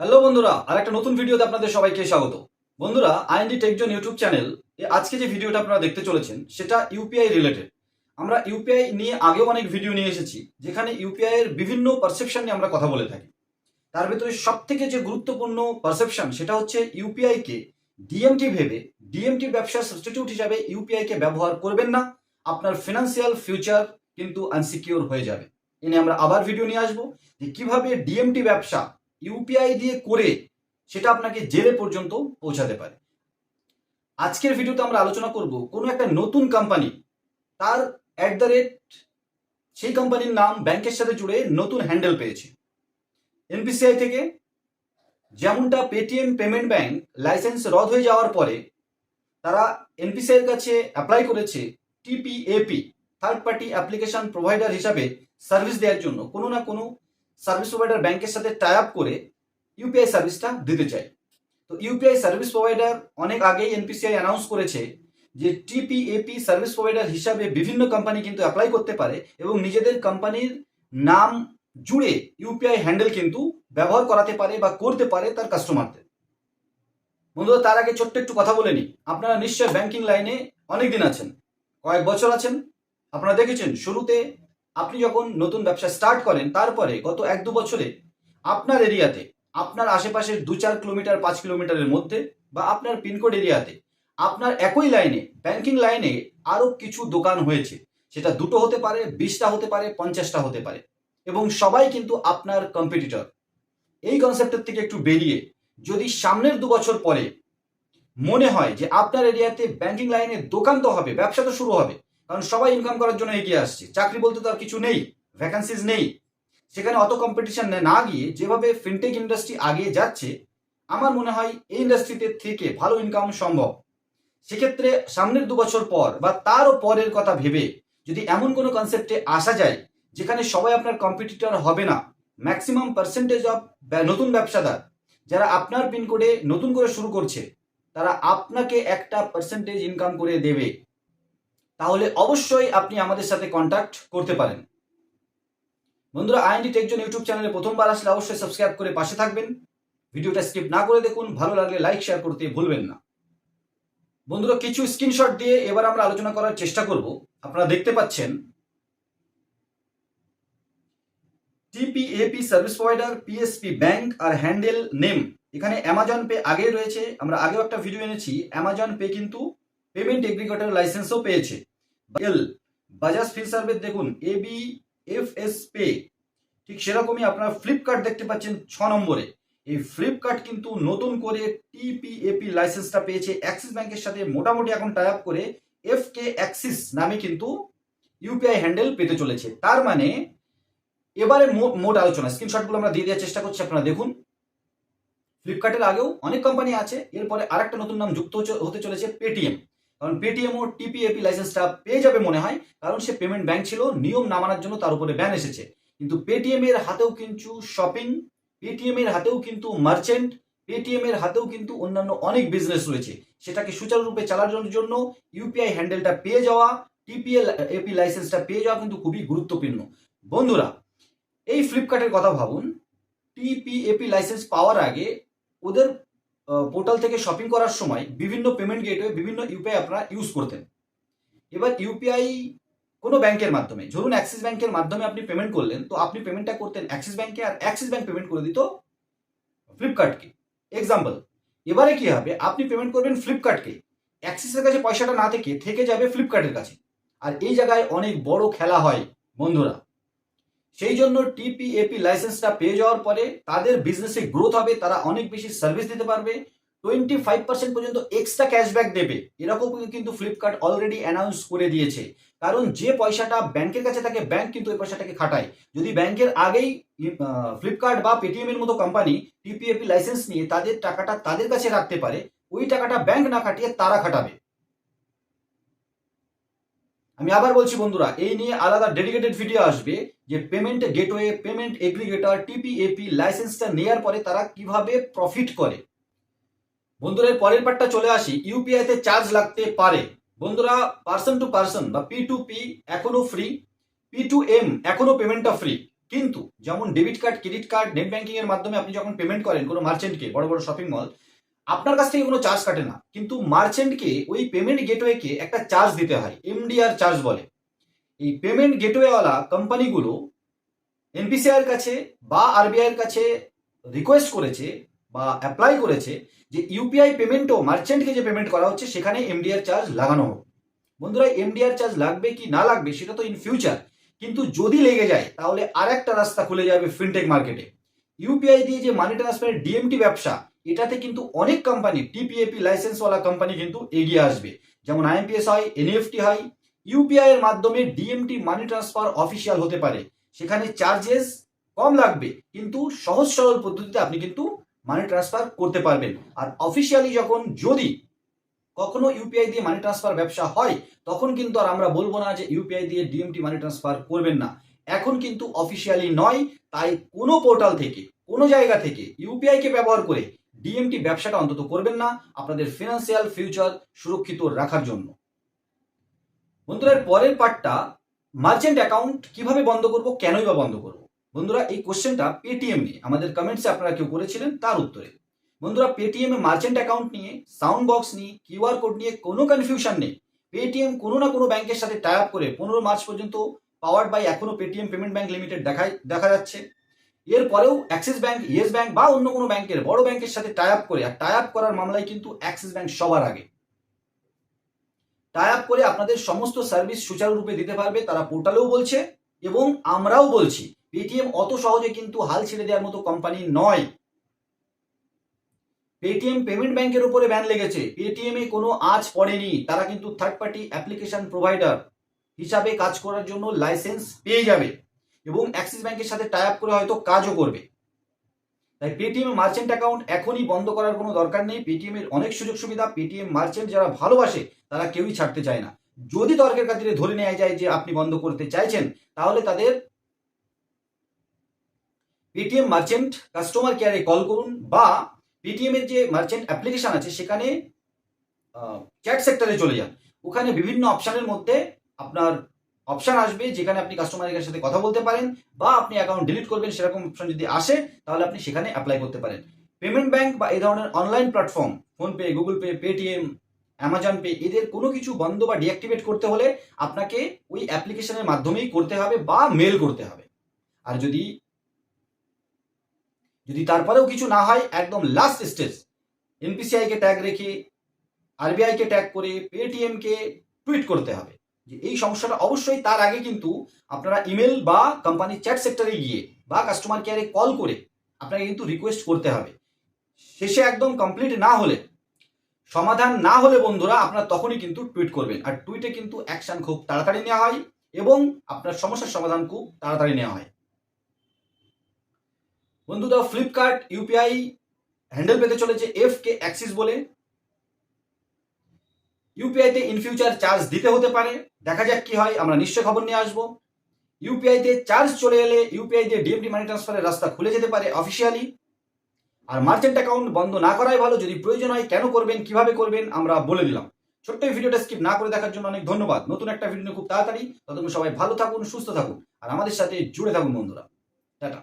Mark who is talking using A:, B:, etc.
A: Hello বন্ধুরা আর একটা নতুন ভিডিওতে আপনাদের সবাইকে স্বাগত। বন্ধুরা, আইএনডি টেকজন ইউটিউব চ্যানেল আজকে যে ভিডিওটা আপনারা দেখতে চলেছেন, সেটা ইউপিআই রিলেটেড আমরা ইউপিআই নিয়ে আগেও অনেক ভিডিও নিয়ে এসেছি, যেখানে ইউপিআই এর বিভিন্ন পারসেপশন নিয়ে আমরা কথা বলে থাকি। তার ভেতরে সব থেকে যে গুরুত্বপূর্ণ পারসেপশন সেটা হচ্ছে ইউপিআই কে ডিএমটি ভেবে ডিএমটি ব্যবসার সাবস্টিটিউট হিসাবে ইউপিআই কে ব্যবহার করবেন না, আপনার ফিনান্সিয়াল ফিউচার কিন্তু আনসিকিউর হয়ে যাবে। এ নিয়ে আমরা আবার ভিডিও নিয়ে আসব যে কীভাবে ডিএমটি ব্যবসা ইউপিআই দিয়ে করে সেটা আপনাকে জেলে পর্যন্ত পৌঁছাতে পারে। আজকের ভিডিওতে আমরা আলোচনা করব কোনো একটা নতুন কোম্পানি তার অ্যাট দ্য রেট সেই কোম্পানির নাম ব্যাংকের সাথে জুড়ে নতুন হ্যান্ডেল পেয়েছে। এনপিসিআই থেকে যেমনটা পেটিএম পেমেন্ট ব্যাংক লাইসেন্স রদ হয়ে যাওয়ার পরে তারা এনপিসিআই এর কাছে অ্যাপ্লাই করেছে TPAP third party application provider হিসাবে সার্ভিস দেওয়ার জন্য। কোনো না কোনো সার্ভিস প্রোভাইডার ব্যাংকের সাথে টাই আপ করে ইউপিআই সার্ভিসটা দিতে চায় তো ইউপিআই সার্ভিস প্রোভাইডার অনেক আগেই এনপিসিআই অ্যানাউন্স করেছে যে টিপিএপি সার্ভিস প্রোভাইডার হিসাবে বিভিন্ন কোম্পানি কিন্তু অ্যাপ্লাই করতে পারে এবং নিজেদের কোম্পানির নাম জুড়ে ইউপিআই হ্যান্ডেল কিন্তু ব্যবহার করাতে পারে বা করতে পারে তার কাস্টমারদের বন্ধুরা, তার আগে ছোট্ট একটু কথা বলে নিই। আপনারা নিশ্চয় ব্যাংকিং লাইনে অনেক দিন আছেন, কয়েক বছর আছেন। আপনারা দেখেছেন, শুরুতে আপনি যখন নতুন ব্যবসা স্টার্ট করেন, তারপরে গত এক দু বছরে আপনার এরিয়াতে, আপনার আশেপাশের দু চার কিলোমিটার, পাঁচ কিলোমিটারের মধ্যে বা আপনার পিনকোড এরিয়াতে, আপনার একই লাইনে ব্যাংকিং লাইনে আরও কিছু দোকান হয়েছে। সেটা দুটো হতে পারে, বিশটা হতে পারে, পঞ্চাশটা হতে পারে। এবং সবাই কিন্তু আপনার কম্পিটিটর এই কনসেপ্টের থেকে একটু বেরিয়ে, যদি সামনের দু বছর পরে মনে হয় যে আপনার এরিয়াতে ব্যাংকিং লাইনে দোকান তো হবে, ব্যবসা তো শুরু হবে কারণ সবাই ইনকাম করার জন্য এগিয়ে আসছে। চাকরি বলতে তো আর কিছু নেই ভ্যাকান্সিজ নেই। সেখানে অত কম্পিটিশন না গিয়ে যেভাবে ফিনটেক ইন্ডাস্ট্রি আগিয়ে যাচ্ছে, আমার মনে হয় এই ইন্ডাস্ট্রিতে থেকে ভালো ইনকাম সম্ভব। সেক্ষেত্রে সামনের দু বছর পর বা তারও পরের কথা ভেবে যদি এমন কোনো কনসেপ্টে আসা যায়, যেখানে সবাই আপনার কম্পিটিটর হবে না ম্যাক্সিমাম পার্সেন্টেজ অফ নতুন ব্যবসাদার, যারা আপনার পিনকোডে নতুন করে শুরু করছে, তারা আপনাকে একটা পার্সেন্টেজ ইনকাম করে দেবে। তাহলে অবশ্যই আপনি আমাদের সাথে কন্ট্যাক্ট করতে পারেন। বন্ধুরা আইএনডি টেকজন ইউটিউব চ্যানেলে প্রথমবার আসলে অবশ্যই সাবস্ক্রাইব করে পাশে থাকবেন। ভিডিওটা স্কিপ না করে দেখুন, ভালো লাগলে লাইক শেয়ার করতে ভুলবেন না। বন্ধুরা, কিছু স্ক্রিনশট দিয়ে এবার আমরা আলোচনা করার চেষ্টা করব। আপনারা দেখতে পাচ্ছেন TPAP service provider PSP bank আর হ্যান্ডেল নেম এখানে অ্যামাজন পে আগে রয়েছে। আমরা আগেও একটা ভিডিও এনেছি। অ্যামাজন পে কিন্তু পেমেন্ট এগ্রিগেটর লাইসেন্সও পেয়েছে। এল বাজাজ ফিনসার্ভের দেখুন A B F S Pay ঠিক সেরকমই আপনারা ফ্লিপকার্ট দেখতে পাচ্ছেন ছ নম্বরে। এই ফ্লিপকার্ট কিন্তু নতুন করে টিপিএপি লাইসেন্সটা পেয়েছে। অ্যাক্সিস ব্যাংকের সাথে মোটামুটি এখন টাই আপ করে এফ কে অ্যাক্সিস নামে কিন্তু ইউপিআই হ্যান্ডেল পেতে চলেছে। তার মানে এবারে মোট আলোচনা স্ক্রিনশটগুলো আমরা দিয়ে দেওয়ার চেষ্টা করছি, আপনারা দেখুন। ফ্লিপকার্টের আগেও অনেক কোম্পানি আছে, এরপরে আরেকটা নতুন নাম যুক্ত হতে চলেছে পেটিএম কারণ পেটিএম ও টিপিএপি লাইসেন্সটা পেয়ে যাবে মনে হয়, কারণ সে পেমেন্ট ব্যাংক ছিল, নিয়ম না মানার জন্য তার উপরে ব্যান এসেছে। কিন্তু পেটিএম এর হাতেও কিন্তু শপিং পেটিএম এর হাতেও কিন্তু মার্চেন্ট পেটিএম এর হাতেও কিন্তু অন্যান্য অনেক বিজনেস রয়েছে। সেটাকে সুচারুরূপে চালানোর জন্য ইউপিআই হ্যান্ডেলটা পেয়ে যাওয়া টিপিএল এপি লাইসেন্সটা পেয়ে যাওয়া কিন্তু খুবই গুরুত্বপূর্ণ। বন্ধুরা, এই ফ্লিপকার্টের কথা ভাবুন টিপিএপি লাইসেন্স পাওয়ার আগে ওদের পোর্টাল থেকে শপিং করার সময় বিভিন্ন পেমেন্ট গেটওয়ে, বিভিন্ন ইউপিআই আপনারা ইউজ করতেন। এবার ইউপিআই কোনো ব্যাংকের মাধ্যমে, ধরুন অ্যাক্সিস ব্যাংকের মাধ্যমে আপনি পেমেন্ট করলেন, তো আপনি পেমেন্টটা করতেন অ্যাক্সিস ব্যাংকে আর অ্যাক্সিস ব্যাংক পেমেন্ট করে দিত ফ্লিপকার্টকে এক্সাম্পল এবারে কি হবে? আপনি পেমেন্ট করবেন ফ্লিপকার্টকে অ্যাক্সিসের কাছে পয়সাটা না থেকে থেকে যাবে ফ্লিপকার্টের কাছে। আর এই জায়গায় অনেক বড় খেলা হয়, বন্ধুরা। সেই জন্য টিপিএপি লাইসেন্সটা পেয়ে যাওয়ার পরে তাদের বিজনেসে গ্রোথ হবে, তারা অনেক বেশি সার্ভিস দিতে পারবে। টোয়েন্টি ফাইভ পার্সেন্ট পর্যন্ত এক্সট্রা ক্যাশব্যাক দেবে। এরকম কিন্তু ফ্লিপকার্ট অলরেডি অ্যানাউন্স করে দিয়েছে। কারণ যে পয়সাটা ব্যাংকের কাছে থাকে ব্যাংক কিন্তু ওই পয়সাটাকে খাটায়। যদি ব্যাংকের আগেই ফ্লিপকার্ট বা পেটিএম এর মতো কোম্পানি টিপিএপি লাইসেন্স নিয়ে তাদের টাকাটা তাদের কাছে রাখতে পারে, ওই টাকাটা ব্যাংক না খাটিয়ে তারা খাটাবে। আমি আবার বলছি বন্ধুরা, এই নিয়ে আলাদা ডেডিকেটেড ভিডিও আসবে যে payment gateway payment aggregator TPAP লাইসেন্সটা নেয়ার পরে তারা কীভাবে প্রফিট করে। বন্ধুরা পরের পার্টটা চলে আসি। ইউপিআই তে চার্জ লাগতে পারে। বন্ধুরা পার্সন টু পার্সন বা পি টু পি এখনও ফ্রি পি টু এম এখনও পেমেন্টটা ফ্রি কিন্তু যেমন debit card credit card net banking এর মাধ্যমে আপনি যখন পেমেন্ট করেন কোনো মার্চেন্টকে বড় বড় শপিং মল আপনার কাছ থেকে কোনো চার্জ কাটে না। কিন্তু মার্চেন্টকে ওই পেমেন্ট গেটওয়েকে একটা চার্জ দিতে হয় এমডিআর চার্জ বলে। এই পেমেন্ট গেটওয়েওয়ালা কোম্পানিগুলো এনপিসিআই এর কাছে বা আরবিআই এর কাছে রিকোয়েস্ট করেছে বা অ্যাপ্লাই করেছে যে ইউপিআই পেমেন্টও মার্চেন্টকে যে পেমেন্ট করা হচ্ছে, সেখানে এমডিআর চার্জ লাগানো হোক। বন্ধুরা এমডিআর চার্জ লাগবে কি না লাগবে সেটা তো ইন ফিউচার কিন্তু যদি লেগে যায়, তাহলে আর একটা রাস্তা খুলে যাবে ফিনটেক মার্কেটে ইউপিআই দিয়ে যে মানি ট্রান্সফারের ডিএমটি ব্যবসা এটাতে কিন্তু অনেক কোম্পানি টিপিএপি লাইসেন্সওয়ালা কোম্পানি কিন্তু এগিয়ে আসবে। যেমন আইএমপিএস হয় এনএফটি হয় ইউপিআই এর মাধ্যমে ডিএমটি মানি ট্রান্সফার অফিসিয়াল হতে পারে। সেখানে চার্জেস কম লাগবে, কিন্তু সহজ সরল পদ্ধতিতে আপনি কিন্তু মানি ট্রান্সফার করতে পারবেন। আর অফিসিয়ালি যখন যদি কখনো ইউপিআই দিয়ে মানি ট্রান্সফার ব্যবসা হয়, তখন কিন্তু আর আমরা বলব না যে ইউপিআই দিয়ে ডিএমটি মানি ট্রান্সফার করবেন না। এখন কিন্তু অফিসিয়ালি নয়, তাই কোনো পোর্টাল থেকে, কোনো জায়গা থেকে ইউপিআই কে ব্যবহার করে ডিএমটি ব্যবসাটা অন্তত করবেন না আপনাদের ফিনান্সিয়াল ফিউচার সুরক্ষিত রাখার জন্য। বন্ধুরা পরের পার্টটা মার্চেন্ট অ্যাকাউন্ট কীভাবে বন্ধ করব, কেনই বা বন্ধ করব? বন্ধুরা, এই কোশ্চেনটা পেটিএম নিয়ে, আমাদের কমেন্টসে আপনারা কেউ করেছিলেন, তার উত্তরে। বন্ধুরা পেটিএম এ মার্চেন্ট অ্যাকাউন্ট নিয়ে সাউন্ড বক্স নিয়ে কিউআর কোড নিয়ে কোনো কনফিউশন নেই। পেটিএম কোনো না কোনো ব্যাংকের সাথে টাই আপ করে পনেরো মার্চ পর্যন্ত পাওয়ার্ড বাই এখনও পেটিএম পেমেন্ট ব্যাংক লিমিটেড দেখায় দেখা যাচ্ছে। এরপরেও অ্যাক্সিস ব্যাংক ইয়েস ব্যাংক বা অন্য কোনো ব্যাংকের বড় ব্যাংকের সাথে টাই আপ করে, আর টাই আপ করার মামলায় কিন্তু অ্যাক্সিস ব্যাংক সবার আগে। টাই আপ করে আপনাদের সমস্ত সার্ভিস সুচারুরূপে দিতে পারবে, তারা পোর্টালেও বলছে এবং আমরাও বলছি পেটিএম অত সহজে কিন্তু হাল ছেড়ে দেওয়ার মতো কোম্পানি নয়। পেটিএম পেমেন্ট ব্যাংকের উপরে ব্যান লেগেছে। পেটিএম এ কোনো আজ পড়েনি। তারা কিন্তু থার্ড পার্টি অ্যাপ্লিকেশন প্রোভাইডার হিসাবে কাজ করার জন্য লাইসেন্স পেয়ে যাবে। এবং অ্যাক্সিস ব্যাংকের সাথে টাই আপ করে হয়তো কাজও করবে। তাই পেটিএম মার্চেন্ট অ্যাকাউন্ট এখনই বন্ধ করার কোনো দরকার নেই। পেটিএম এর অনেক সুযোগ সুবিধা পেটিএম মার্চেন্ট যারা ভালোবাসে, তারা কেউই ছাড়তে চায় না। যদি তর্কের খাতিরে ধরে নেওয়া যায় যে আপনি বন্ধ করতে চাইছেন, তাহলে তাদের পেটিএম মার্চেন্ট কাস্টমার কেয়ারে কল করুন বা পেটিএম এর যে মার্চেন্ট অ্যাপ্লিকেশন আছে, সেখানে চ্যাট সেক্টরে চলে যান। ওখানে বিভিন্ন অপশনের মধ্যে আপনার অপশন আসবে যেখানে আপনি কাস্টমার কাস্টমারের সাথে কথা বলতে পারেন বা আপনি অ্যাকাউন্ট ডিলিট করবেন সেরকম অপশন যদি আসে, তাহলে আপনি সেখানে অ্যাপ্লাই করতে পারেন। পেমেন্ট ব্যাংক বা এই ধরনের online platform PhonePe Google Pay Paytm Amazon Pay এদের কোনো কিছু বন্ধ বা ডিঅ্যাক্টিভেট করতে হলে আপনাকে ওই অ্যাপ্লিকেশনের মাধ্যমেই করতে হবে বা মেল করতে হবে। আর যদি যদি তারপরেও কিছু না হয়, একদম লাস্ট স্টেজ এনপিসিআই কে ট্যাগ রেখে আরবিআই কে ট্যাগ করে পেটিএম কে টুইট করতে হবে। যে এই সমস্যাটা অবশ্যই তার আগে কিন্তু আপনারা ইমেল বা কোম্পানির চ্যাট সেক্টরে গিয়ে বা কাস্টমার কেয়ারে কল করে আপনাকে কিন্তু রিকোয়েস্ট করতে হবে। শেষে একদম কমপ্লিট না হলে, সমাধান না হলে বন্ধুরা আপনারা তখনই কিন্তু টুইট করবেন। আর টুইটে কিন্তু অ্যাকশন খুব তাড়াতাড়ি নেওয়া হয় এবং আপনার সমস্যার সমাধান খুব তাড়াতাড়ি নেওয়া হয়। বন্ধুরা ফ্লিপকার্ট ইউপিআই হ্যান্ডেল পেতে চলেছে এফ কে অ্যাক্সিস বলে। ইউপিআইতে ইন ফিউচার চার্জ দিতে হতে পারে। দেখা যাক কি হয়, আমরা নিশ্চয় খবর নিয়ে আসব। ইউপিআইতে চার্জ চলে এলে ইউপিআই দিয়ে ডিএমটি মানি ট্রান্সফারের রাস্তা খুলে যেতে পারে অফিসিয়ালি আর মার্চেন্ট অ্যাকাউন্ট বন্ধ না করাই ভালো, যদি প্রয়োজন হয় কেন করবেন, কীভাবে করবেন, আমরা বলে দিলাম। ছোট্ট এই ভিডিওটা স্কিপ না করে দেখার জন্য অনেক ধন্যবাদ। নতুন একটা ভিডিও খুব তাড়াতাড়ি। ততক্ষণ সবাই ভালো থাকুন, সুস্থ থাকুন। আর আমাদের সাথে জুড়ে থাকুন বন্ধুরা। টাটা।